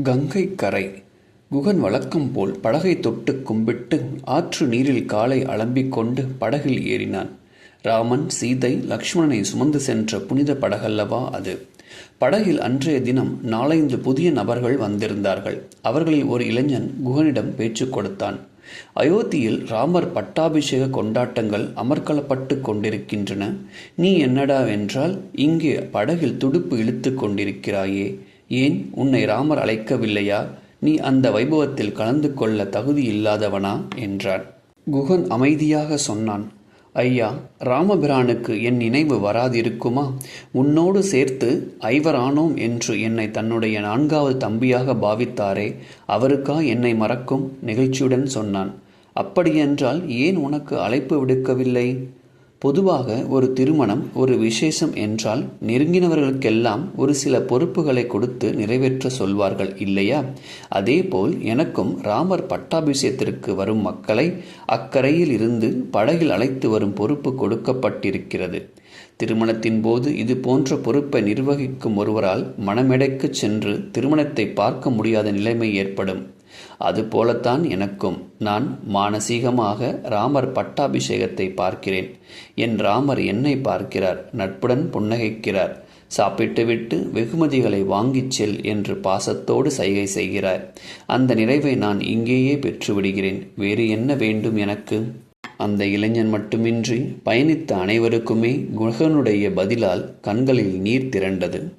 கங்கை கரை குகன் வழக்கம் போல் படகை தொட்டு கும்பிட்டு ஆற்று நீரில் காலை அலம்பிக் கொண்டு படகில் ஏறினான். ராமன் சீதை லக்ஷ்மணனை சுமந்து சென்ற புனித படகல்லவா அது. படகில் அன்றைய தினம் நாலைந்து புதிய நபர்கள் வந்திருந்தார்கள். அவர்களில் ஒரு இளைஞன் குகனிடம் பேச்சு கொடுத்தான். அயோத்தியில் ராமர் பட்டாபிஷேக கொண்டாட்டங்கள் அமர்க்கலப்பட்டு கொண்டிருக்கின்றன. நீ என்னடாவென்றால் இங்கே படகில் துடுப்பு இழுத்து கொண்டிருக்கிறாயே. ஏன் உன்னை ராமர் அழைக்கவில்லையா? நீ அந்த வைபவத்தில் கலந்து கொள்ள தகுதி இல்லாதவனா? என்றான். குகன் அமைதியாக சொன்னான். ஐயா ராமபிரானுக்கு என் நினைவு வராதிருக்குமா? உன்னோடு சேர்த்து ஐவரானோம் என்று என்னை தன்னுடைய நான்காவது தம்பியாக பாவித்தாரே அவருக்கா என்னை மறக்கும்? நிகழ்ச்சியுடன் சொன்னான். அப்படியென்றால் ஏன் உனக்கு அழைப்பு விடுக்கவில்லை? பொதுவாக ஒரு திருமணம் ஒரு விசேஷம் என்றால் நெருங்கினவர்களுக்கெல்லாம் ஒரு சில பொறுப்புகளை கொடுத்து நிறைவேற்ற சொல்வார்கள் இல்லையா? அதேபோல் எனக்கும் ராமர் பட்டாபிஷேகத்திற்கு வரும் மக்களை அக்கரையில் இருந்து படகில் அழைத்து வரும் பொறுப்பு கொடுக்கப்பட்டிருக்கிறது. திருமணத்தின் போது இது போன்ற பொறுப்பை நிர்வகிக்கும் ஒருவரால் மனமெடைக்கு சென்று திருமணத்தை பார்க்க முடியாத நிலைமை ஏற்படும். அதுபோலத்தான் எனக்கும் நான் மானசீகமாக ராமர் பட்டாபிஷேகத்தை பார்க்கிறேன். என் ராமர் என்னை பார்க்கிறார் நட்புடன் புன்னகைக்கிறார். சாப்பிட்டுவிட்டு வெகுமதிகளை வாங்கிச் செல் என்று பாசத்தோடு சைகை செய்கிறார். அந்த நிறைவை நான் இங்கேயே பெற்றுவிடுகிறேன். வேறு என்ன வேண்டும் எனக்கு? அந்த இளைஞன் மட்டுமின்றி பயணித்த அனைவருக்குமே குகனுடைய பதிலால் கண்களில் நீர் திரண்டது.